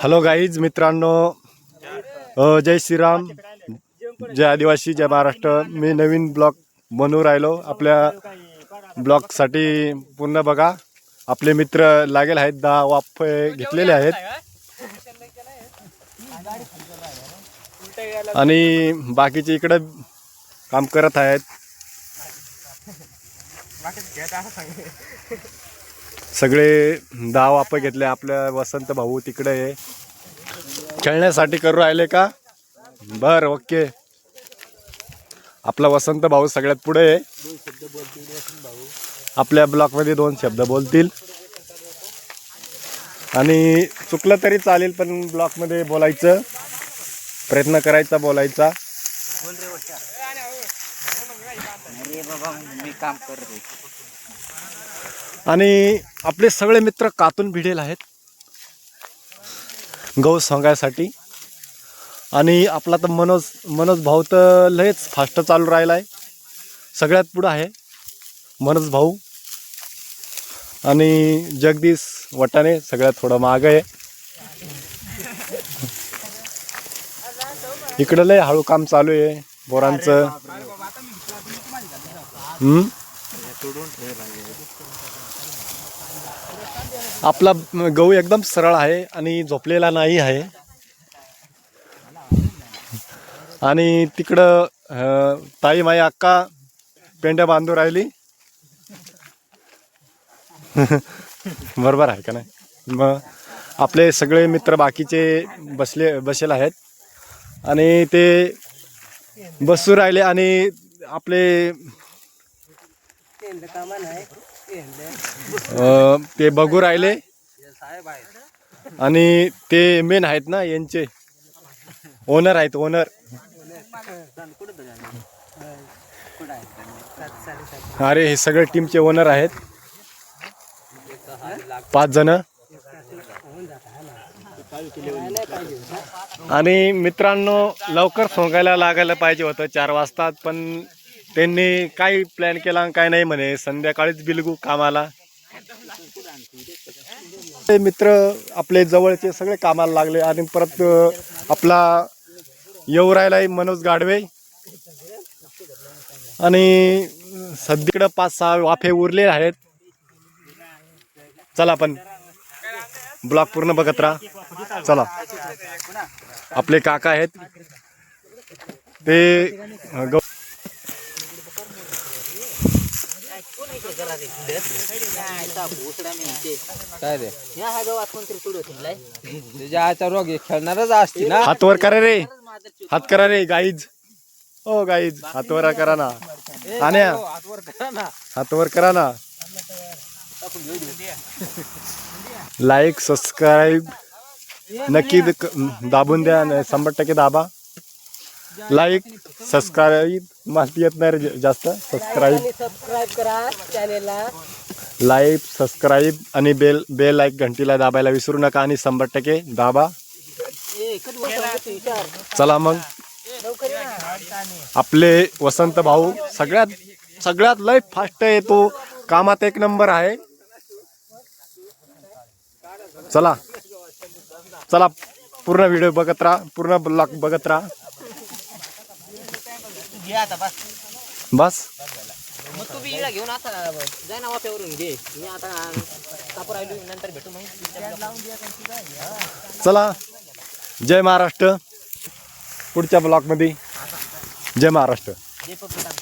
Hello guys मित्रांनो. जय श्रीराम. जय आदिवासी जय महाराष्ट्र. मी नवीन blog बनवू राहिलो. आपल्या ब्लॉगसाठी पूर्ण बघा. आपले मित्र लागेल आहेत दहा वाफ घेतलेले आहेत. आणि बाकीचे इकडे काम करत आहेत. सगळे दहा वाप घेतले आपल्या वसंत भाऊ तिकडे खेळण्यासाठी करू राहिले का? बर ओके. आपला वसंत भाऊ सगळ्यात पुढे आहे. आपल्या ब्लॉकमध्ये दोन शब्द बोलतील. आणि चुकलं तरी चालेल पण ब्लॉकमध्ये बोलायचं. प्रयत्न करायचा बोलायचा. अरे बाबा मी काम करत आणि आपले सगळे मित्र कातून भिडेल आहेत. गौ सांगायसाठी. आणि आपला तर मनोज मनोज भाऊ तर लयच फास्ट चालू राहिला आहे सगळ्यात पुढं आहे मनोज भाऊ. आणि जगदीश वटाने सगळ्यात थोडं माग आहे. इकडं लय हळू काम चालू आहे बोरांचं. आपला गहू एकदम सरळ आहे आणि झोपलेला नाही आहे. आणि तिकडं ताई माई अक्का पेंड्या बांधू राहिली. बरोबर आहे का नाही? मग आपले सगळे मित्र बाकीचे बसले बसेल आहेत. आणि ते बसू राहिले आणि आपले अं, ते बघू राहिले. आणि ते मेन आहेत ना यांचे. ओनर आहेत ओनर अरे हे सगळे टीमचे ओनर आहेत. पाच जण. आणि मित्रांनो लवकर सोंगायला लागायला पाहिजे होतं चार वाजता पण त्यांनी काय प्लॅन केला आणि काय नाही म्हणे? संध्याकाळीच बिलगू कामाला. ते मित्र आपले जवळचे सगळे कामाला लागले आणि परत आपला येऊ राहिलाय मनोज गाडवे आणि सध्याकडं पाच सहा वाफे उरले आहेत. चला आपण ब्लॉक पूर्ण बघत राहा. चला. आपले काका आहेत. ते गौ रोग आहे, खेळणारच असती करा रे. हात करा रे गाईज. ओ गाईज हात वर करा ना. आण्या. हातवर करा ना. करा ना लाईक सबस्क्राईब नक्की दाबून द्या आणि शंभर टक्के दाबा. लाईक सबस्क्राईब माहिती येत नाही रे जास्त. सबस्क्राईब. सबस्क्राईब करा चॅनेलला लाईक सबस्क्राईब आणि बेल बेल लाईक घंटीला दाबायला विसरू नका आणि शंभर टक्के दाबा. चला मग. आपले वसंत भाऊ सगळ्यात सगळ्यात लय फास्ट आहे तो. कामात एक नंबर आहे. चला. चला पूर्ण व्हिडिओ बघत राहा पूर्ण ब्लॉग बघत राहा. घे आता बस. बस. मग तू बी घेऊन आता जाय ना घे. मी आता कापूर राहिलो नंतर भेटू मग. चला. जय महाराष्ट्र. पुढच्या ब्लॉगमध्ये जय महाराष्ट्र. जे पप्पू सांग सांग ना